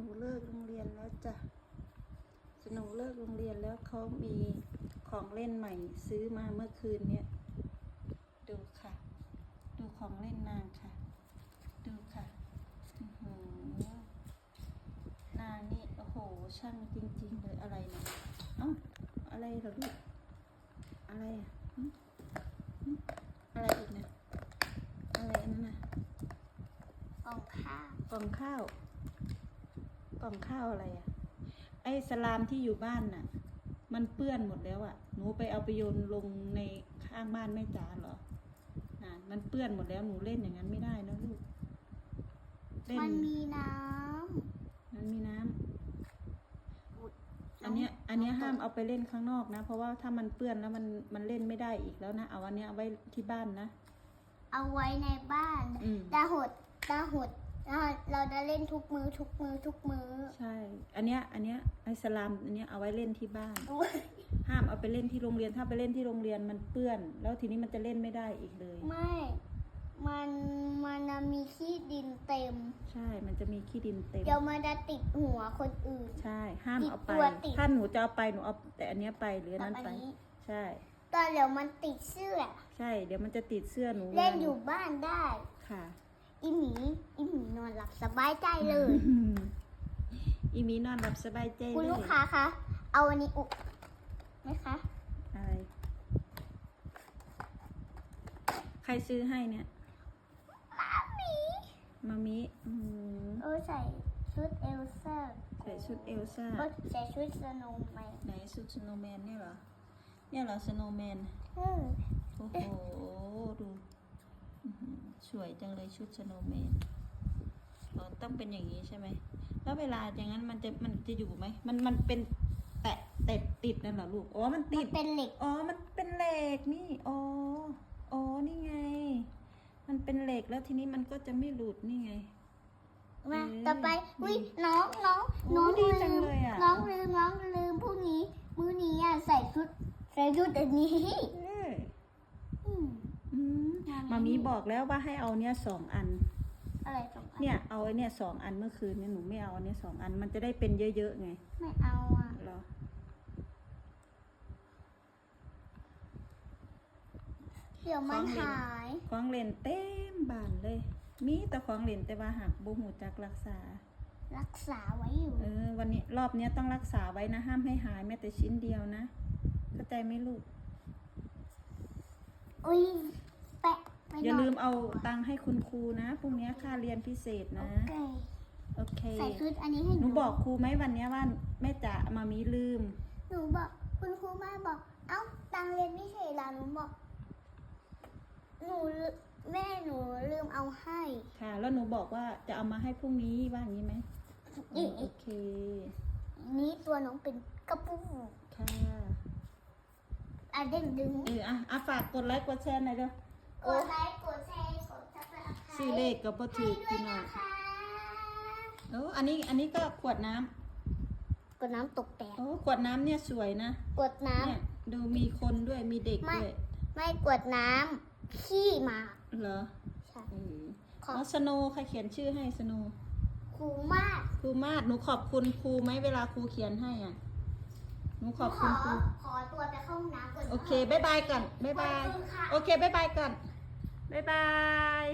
นูเลิกโรงเรียนแล้วจ้ะสโหนูเลิกโรงเรียนแล้วเขามีของเล่นใหม่ซื้อมาเมื่อคืนเนี่ย ดูค่ะ ดูของเล่นนางค่ะ ดูค่ะอื้อหือนางนี่โอ้โหช่างจริง ๆ เลยอะไรเนี่ยเอ้าอะไรเหรอลูกอะไรอะหึหึอะไรอีกเนี่ยอะไรอันนั้นน่ะกล่องข้าวกล่องข้าว กล่องข้าวอะไรอะ่ะ ไอ้สลามที่อยู่บ้านน่ะ มันเปื้อนหมดแล้วอะ่ะ หนูไปเอาไปโยนลงในข้างบ้านแม่จ๋าเหรออ่ามันเปื้อนหมดแล้วหนูเล่นอย่างนั้นไม่ได้นะลูกเล่นมันมีน้มันมีน้ำำอุ๊ยอันเนี้ย อันเนี้ยห้ามเอาไปเล่นข้างนอกนะ เพราะว่าถ้ามันเปื้อนแล้วมันมันเล่นไม่ได้อีกแล้วนะ เอาอันเนี้ยเอาไว้ที่บ้านนะ เอาไว้ในบ้านอืม ตาหดตาหด เราเราจะเล่นทุกมือทุกมือทุกมือใช่ อันเนี้ย อันเนี้ยไอ้สลามอันเนี้ยเอาไว้เล่นที่บ้าน อุ๊ยห้ามเอาไปเล่นที่โรงเรียน ถ้าไปเล่นที่โรงเรียนมันเปื้อน แล้วทีนี้มันจะเล่นไม่ได้อีกเลย ไม่ มันมันจะมีขี้ดินเต็ม ใช่ มันจะมีขี้ดินเต็ม เดี๋ยวมันจะติดหัวคนอื่น ใช่ ห้ามเอาไป ติดตัวติด ถ้าหนูจะเอาไปหนูเอาแต่อันเนี้ยไปหรืออันนั้นกับไป อันนี้ใช่ ตอนเดี๋ยวมันติดเสื้อ ใช่ เดี๋ยวมันจะติดเสื้อหนูเล่นอยู่บ้านได้ ค่ะ อีหมีอี หมีนอนหลับสบายใจเลยอีมีนอนหลับสบายใจคุณเลลูกยค้าคะ เอาอันนี้อุไหมคะอะไรใครซื้อให้เนี่ยมามีมามิอืมเออใส่ชุดเอลซ่าใส่ชุดเอลซ่าก็ใส่ชุดสโนว์แมนไหนชุดสโนว์แมนเนี่ยเหรอเนี่ยเหรอสโนว์แมนเออโอ้โหดูอื้อหือสวยจังเลยชุดสโนว์แมนอ๋อ ต้องเป็นอย่างนี้ใช่ไหม แล้วเวลาอย่างนั้นมันจะมันจะอยู่ไหม มันมันเป็นแตะแตะติดนั่นเหรอลูก อ๋อ มันมัตินดเป็นเหล็ก อ๋อ มันเป็นเหล็กนี่ อ๋อ อ๋อ นี่ไง มันเป็นเหล็กแล้วทีนี้มันก็จะไม่หลุดนี่ไง มาอืมต่อไปอุ้ยน้องน้องโอ้น้องดีลืจังมเลยอะน้องลืมน้องลืมพรุ่งนี้ มื้อนี้อะใส่ชุดใส่ชุดอันนี้เอออืมอืมทำไมมามีบอกแล้วว่าให้เอาเนี่ยสองอัน อะไรสองอัน เนี่ยเอาไอ้เนี่ยสองอันเมื่อคืนเนี่ยหนูไม่เอาอันเนี้ยสองอันมันจะได้เป็นเยอะๆไงไม่เอาอะเหรอเดี๋ยวมันของเล่นหายของเล่นเต็มบ้านเลย มีแต่ของเล่นแต่ว่าหักบ่หูจักรักษา รักษาไว้อยู่ เออ วันนี้รอบเนี้ยต้องรักษาไว้นะ ห้ามให้หายแม้แต่ชิ้นเดียวนะเข้าใจไหมลูกอุ้ยแปะ ไปอย่าหน่ลืมเอาตังค์ให้คุณครูนะพรุ่งนี้ค่าเรียนพิเศษโอนะเคโอเค ใส่ชุดอันนี้ให้หนูบอกครูไหมวันเนี้ยว่าแม่จ๋ามามีลืม หนูบอก คุณครูมาบอก เอ้า ตังเรียนไม่ใช่เหรอหนูบอก หนูลืแม่หนูลืมเอาให้ ค่ะ แล้วหนูบอกว่าจะเอามาให้พรุ่งนี้ว่าอย่างนี้ไหมอีกโอเค นี้ตัวน้องเป็นกระปุกค่ะ อะเด้งดึง เอออะอะฝากกดไลค์กดแชร์หน่อยเด้อ กดไลค์กดแชร์กดซับสไครต์ซื้อเลขกับบ่ให้ถือด้วพี่ยน้องนะคะโอ้อันนี้อันนี้ก็ขวดน้ำกดน้ำตกแตกโอ้ขวดน้ำเนี่ยสวยนะกดน้เนี่ยดูมีคนด้วยมีเด็กไม่ด้วยำไม่กดน้ำขี้หมาเหรอใช่เออขออ๋อสโนใครเขียนชื่อให้สโนครูมาก ครูมาดหนูขอบคุณครูไหมเวลาครูเขียนให้อะหนูขอบขคุอณครูขอตัวไปเข้าห้องน้ำก่อนโอเคบายบายก่อนบายบายขอบคุณค่ะ โอเคบายบายก่อน บายบาย